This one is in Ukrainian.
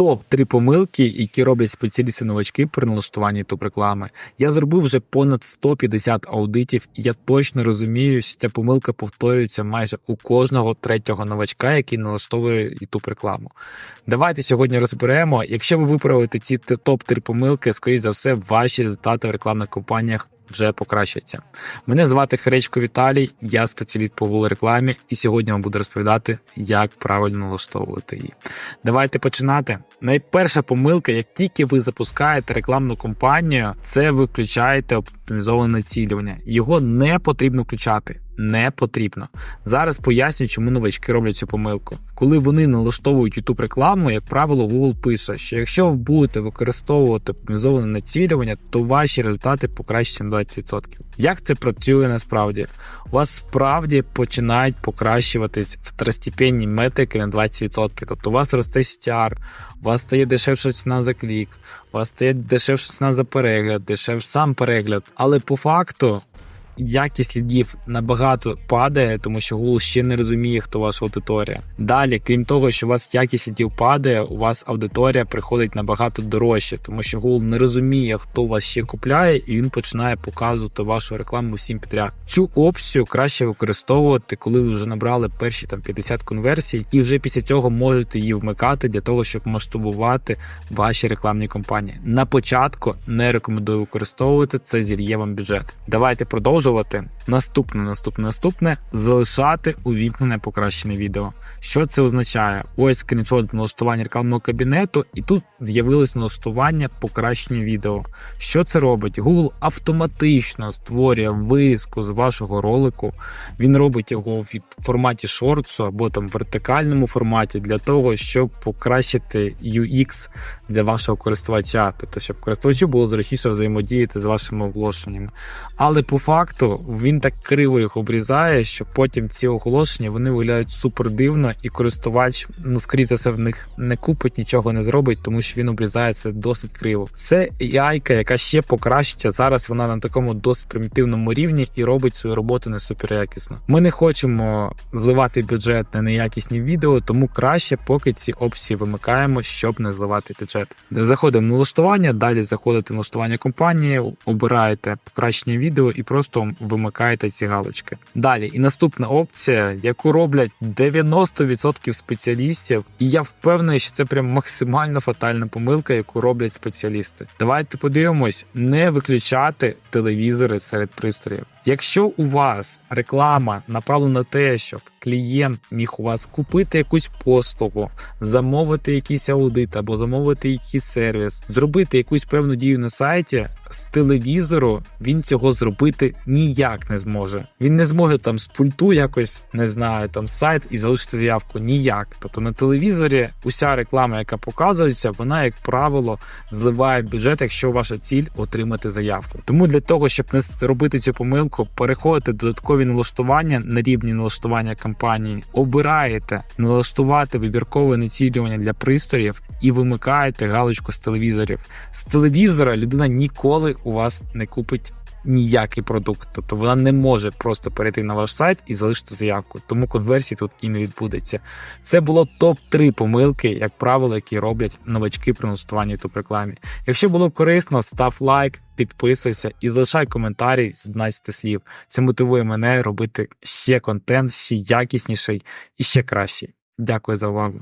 топ 3 помилки, які роблять спеціалісти новачки при налаштуванні топ реклами. Я зробив вже понад 150 аудитів, і я точно розумію, що ця помилка повторюється майже у кожного третього новачка, який налаштовує youtube рекламу. Давайте сьогодні розберемо. Якщо ви виправите ці топ 3 помилки, скоріш за все, ваші результати в рекламних компаніях. Вже покращаться. Мене звати Хречко Віталій, я спеціаліст по Google рекламі, і сьогодні вам буду розповідати, як правильно налаштовувати її. Давайте починати. Найперша помилка, як тільки ви запускаєте рекламну кампанію, це ви включаєте оптимізоване націлювання. Його не потрібно включати. Не потрібно. Зараз поясню, чому новачки роблять цю помилку. Коли вони налаштовують youtube рекламу, як правило, Google пише, що якщо ви будете використовувати оптимізоване націлювання, то ваші результати покращаться на 20%. Як це працює насправді? У вас справді починають покращуватись второстепенні метрики на 20%. Тобто у вас росте CTR, у вас стає дешевша ціна за клік, у вас стає дешевша ціна за перегляд, дешевший сам перегляд. Але по факту якість лідів набагато падає, тому що Google ще не розуміє, хто ваша аудиторія. Далі, крім того, що у вас якість лідів падає, у вас аудиторія приходить набагато дорожче, тому що Google не розуміє, хто вас ще купляє, і він починає показувати вашу рекламу всім підряд. Цю опцію краще використовувати, коли ви вже набрали перші там 50 конверсій, і вже після цього можете її вмикати для того, щоб масштабувати ваші рекламні кампанії. На початку не рекомендую використовувати це зільє вам бюджет. Давайте продовжувати. Наступне, наступне, наступне залишати увімкнене покращене відео. Що це означає? Ось скріншот налаштування рекламного кабінету, і тут з'явилось налаштування покращення відео. Що це робить? Google автоматично створює вирізку з вашого ролику. Він робить його в форматі шортсу або там в вертикальному форматі для того, щоб покращити UX для вашого користувача, тобто щоб користувачу було зручніше взаємодіяти з вашими оголошеннями. Але по факту він так криво їх обрізає, що потім ці оголошення вони виглядають супер дивно, і користувач, ну скоріше все, в них не купить, нічого не зробить, тому що він обрізає це досить криво. Це AI, яка ще покращиться. Зараз вона на такому досить примітивному рівні і робить свою роботу не супер якісно. Ми не хочемо зливати бюджет на неякісні відео, тому краще поки ці опції вимикаємо, щоб не зливати бюджет. Заходимо в налаштування, далі заходите в налаштування компанії, обираєте покращення відео і просто вимикаєте ці галочки. Далі, і наступна опція, яку роблять 90% спеціалістів, і я впевнений, що це прям максимально фатальна помилка, яку роблять спеціалісти. Давайте подивимось, не виключати телевізори серед пристроїв. Якщо у вас реклама направлена на те, щоб клієнт міг у вас купити якусь послугу, замовити якийсь аудит або замовити якийсь сервіс, зробити якусь певну дію на сайті, з телевізору він цього зробити ніяк не зможе. Він не зможе там з пульту якось не знаю, там сайт і залишити заявку ніяк. Тобто на телевізорі уся реклама, яка показується, вона, як правило, зливає бюджет, якщо ваша ціль отримати заявку. Тому для того, щоб не зробити цю помилку, переходите додаткові налаштування на рівні налаштування кампанії, обираєте налаштувати вибіркове націлювання для пристроїв і вимикаєте галочку з телевізорів. З телевізора людина ніколи у вас не купить. Ніякий продукт, тобто вона не може просто перейти на ваш сайт і залишити заявку, тому конверсії тут і не відбудеться. Це було топ 3 помилки, як правило, які роблять новачки при налаштуванні youtube рекламі. Якщо було корисно, став лайк, підписуйся і залишай коментарі з 12 слів. Це мотивує мене робити ще контент, ще якісніший і ще кращий. Дякую за увагу.